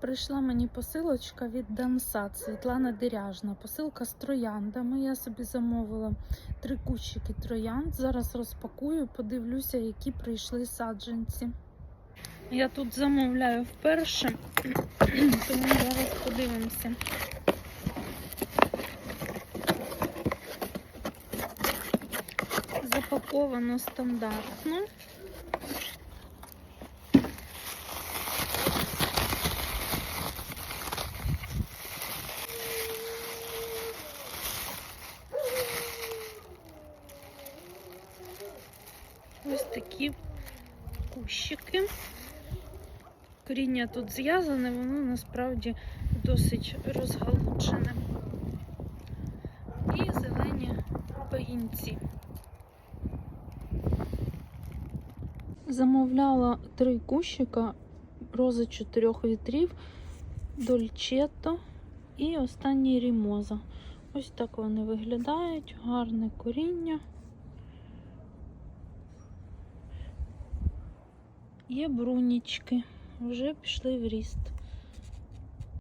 Прийшла мені посилочка від Дансат Світлана Деряжна. Посилка з трояндами. Я собі замовила три кущики троянд. Зараз розпакую, подивлюся, які прийшли саджанці. Я тут замовляю вперше, тому зараз подивимося. Запаковано стандартно. Ось такі кущики. Коріння тут зв'язане, воно насправді досить розгалучене. І зелені пагінці. Замовляла три кущика рози чотирьох вітрів, дольчето і останній рімоза. Ось так вони виглядають, гарне коріння. Є брунічки, вже пішли в ріст.